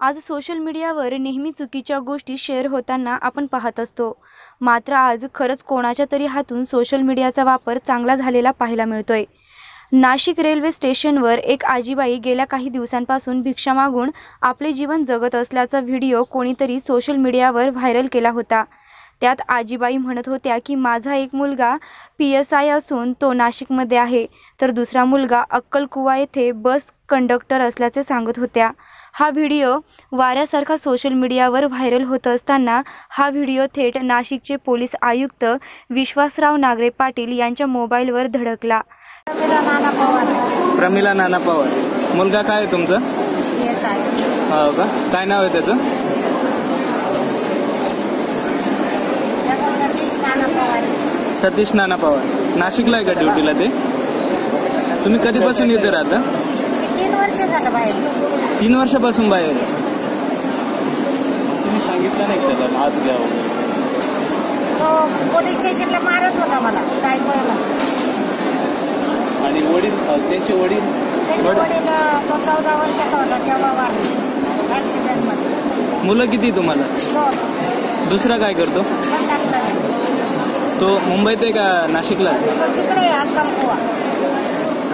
आज सोशल मीडियावर नेहमी चुकीच्या गोष्टी शेअर होताना आपण पाहत असतो. मात्र आज खरंच कोणाच्या तरी हातून सोशल मीडियाचा वापर चांगला झालेला पाहायला मिळतोय. नाशिक रेल्वे स्टेशनवर एक आजीबाई गेल्या काही दिवसांपासून भिक्षा मागून आपले जीवन जगत असल्याचा व्हिडिओ कोणीतरी सोशल मीडियावर व्हायरल केला होता. त्यात आजीबाई म्हणत होत्या की माझा एक मुलगा पी एस आय असून तो नाशिकमध्ये आहे. तर दुसरा मुलगा अक्कलकुवा येथे बस कंडक्टर असल्याचे सांगत होत्या. हा व्हिडिओ वाऱ्यासारखा सोशल मीडियावर व्हायरल होत असताना हा व्हिडिओ थेट नाशिकचे पोलीस आयुक्त विश्वासराव नागरे पाटील यांच्या मोबाईलवर धडकला. प्रमिला नाना पवार. मुलगा काय आहे तुमचं? हो का? काय नाव आहे त्याचा सतीश नाना पवार. सतीश नाना पवार. नाशिकला आहे का ड्युटीला ते? तुम्ही कधीपासून इथे राहता? तीन वर्ष झालं बाहेर. तीन वर्षापासून बाहेर? तुम्ही सांगितलं नाही का त्याला? हात घ्या वगैरे. तो पोलीस स्टेशनला मारत होता मला सायकलला. आणि वडील अ, त्यांचे वडील? त्याचे बरं. वडील अं, तो चौदा वर्षाचा होता तेव्हा वारले. ऍक्सिडेंटमध्ये. मुलं किती तुम्हाला? तो दुसरा काय करतो. तो मुंबईत आहे का नाशिकला? तिकडे अक्कलकुवा.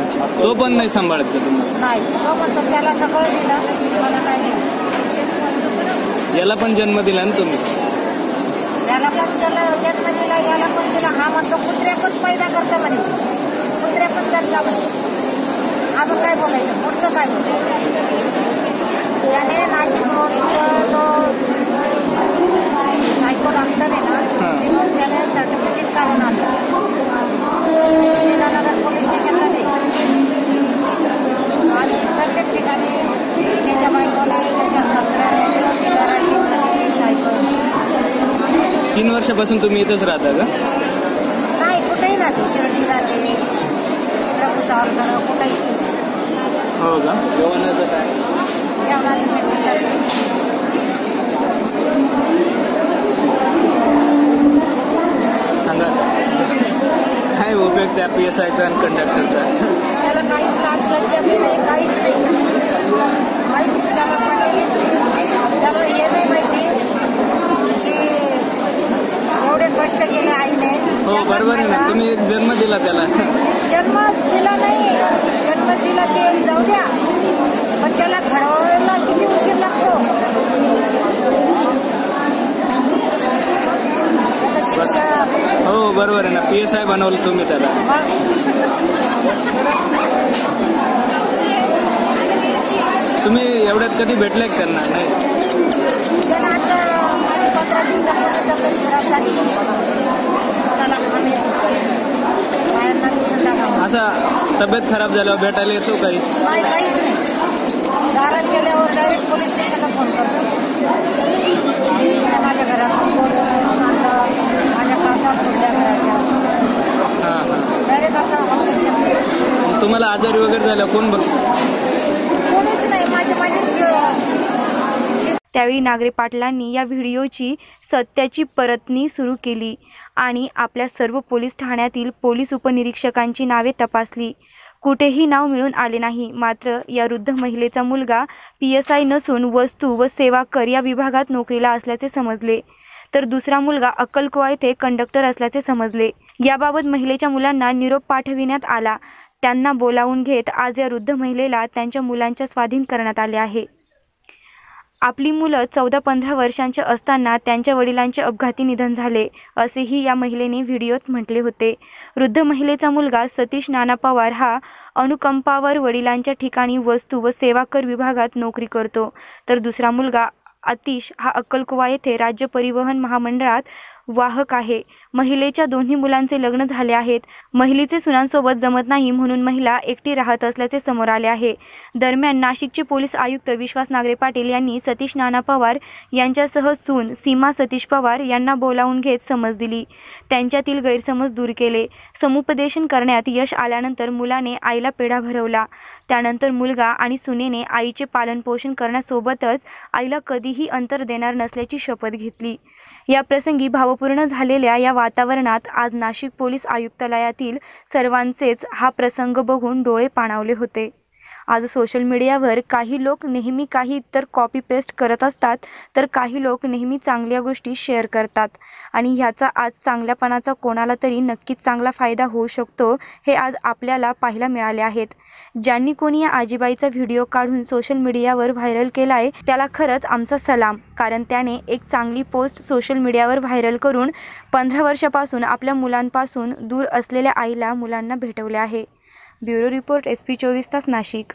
अच्छा. तो पण नाही सांभाळत का तुम्हाला नाही तो त्याला सगळं दिलं मला काय दिलं. याला पण जन्म दिला ना तुम्ही? त्याला पण त्याला जन्म दिला याला पण दिला. हा म्हणतो कुत्र्या पण पैदा करता म्हणे. कुत्र्या पण करता म्हणे. अजून काय बोलायचं? पुढचं काय बोलायचं? त्याने नाशिक रोडचं जो सायको डॉक्टर आहे ना सर्टिफिकेट काढून आणलं लीलानगर पोलीस स्टेशनला ते आणि प्रत्येक ठिकाणी त्याच्या बायकोने त्याच्या सासऱ्याने सायकल तीन वर्षापासून तुम्ही इथंच राहता का नाही कुठेही राहते शिर्डी राहते तिकडं भुसावळकडं कुठेही हो का जेवणाचं काय पी एस आयचा आणि कंडक्टरचा. त्याला काहीच लज्जा नाही काहीच नाही. काहीच त्याला नाही. त्याला हे नाही माहिती की एवढे कष्ट केले आईने. हो बरोबर आहे ना. तुम्ही एक जन्म दिला त्याला. जन्म दिला नाही. जन्म दिला ते जाऊ द्या. पण त्याला घडवायला किती उशीर लागतो त्याचं शिक्षण हो बरोबर आहे ना. पी एस आय बनवलं तुम्ही त्याला. तुम्ही एवढ्यात कधी भेटले त्यांना? नाही. असा तब्येत खराब झाल्यावर भेटायला येतो काही नाही काहीच नाही दारात गेल्यावर डायरेक्ट पोलीस स्टेशनला फोन करतो इकडे माझ्या घरातून बोलून आणलं माझ्या काचा तुटल्या घराच्या हां हां डायरेक्ट असं ऑपरेशन तुम्हाला आजारी वगैरे झालं कोण बघ कोणीच नाही माझे माझेच त्यावेळी नागरे पाटलांनी या व्हिडिओची सत्याची परतणी सुरू केली आणि आपल्या सर्व पोलीस ठाण्यातील पोलीस उपनिरीक्षकांची नावे तपासली. कुठेही नाव मिळून आले नाही मात्र या वृद्ध महिलेचा मुलगा पी एस आय नसून वस्तू व सेवा कर या विभागात नोकरीला असल्याचे समजले. तर दुसरा मुलगा अक्कलकोवा येथे कंडक्टर असल्याचे समजले. याबाबत महिलेच्या मुलांना निरोप पाठविण्यात आला. त्यांना बोलावून घेत आज या वृद्ध महिलेला त्यांच्या मुलांच्या स्वाधीन करण्यात आले आहे. आपली मुलं चौदा पंधरा वर्षांचे असताना त्यांच्या वडिलांचे अपघाती निधन झाले असेही या महिलेने व्हिडिओत म्हटले होते. वृद्ध महिलेचा मुलगा सतीश नाना पवार हा अनुकंपावर वडिलांच्या ठिकाणी वस्तू व सेवा कर विभागात नोकरी करतो. तर दुसरा मुलगा आतिश हा अक्कलकुवा येथे राज्य परिवहन महामंडळात वाहक आहे. महिलेच्या दोन्ही मुलांचे लग्न झाले आहेत. महिलेचे सुनांसोबत जमत नाही म्हणून महिला एकटी राहत असल्याचे समोर आले आहे. दरम्यान नाशिकचे पोलीस आयुक्त विश्वास नागरे पाटील यांनी सतीश नाना पवार यांच्यासह सून सीमा सतीश पवार यांना बोलावून घेत समज दिली. त्यांच्यातील गैरसमज दूर केले. समुपदेशन करण्यात यश आल्यानंतर मुलाने आईला पेढा भरवला. त्यानंतर मुलगा आणि सुनेने आईचे पालनपोषण करण्यासोबतच आईला कधीही अंतर देणार नसल्याची शपथ घेतली. या प्रसंगी भावपूर्ण झालेल्या या वातावरणात आज नाशिक पोलीस आयुक्तालयातील सर्वांचेच हा प्रसंग बघून डोळे पाणावले होते. आज सोशल मीडियावर काही लोक नेहमी काही तर कॉपी पेस्ट करत असतात तर काही लोक नेहमी चांगल्या गोष्टी शेअर करतात. आणि ह्याचा आज चांगल्यापणाचा कोणाला तरी नक्कीच चांगला फायदा होऊ शकतो हे आज आपल्याला पाहायला मिळाले आहेत. ज्यांनी कोणी या आजीबाईचा व्हिडिओ काढून सोशल मीडियावर व्हायरल केला आहे त्याला खरंच आमचा सलाम. कारण त्याने एक चांगली पोस्ट सोशल मीडियावर व्हायरल करून पंधरा वर्षापासून आपल्या मुलांपासून दूर असलेल्या आईला मुलांना भेटवले आहे. ब्युरो रिपोर्ट एस पी चोवीस तास नाशिक.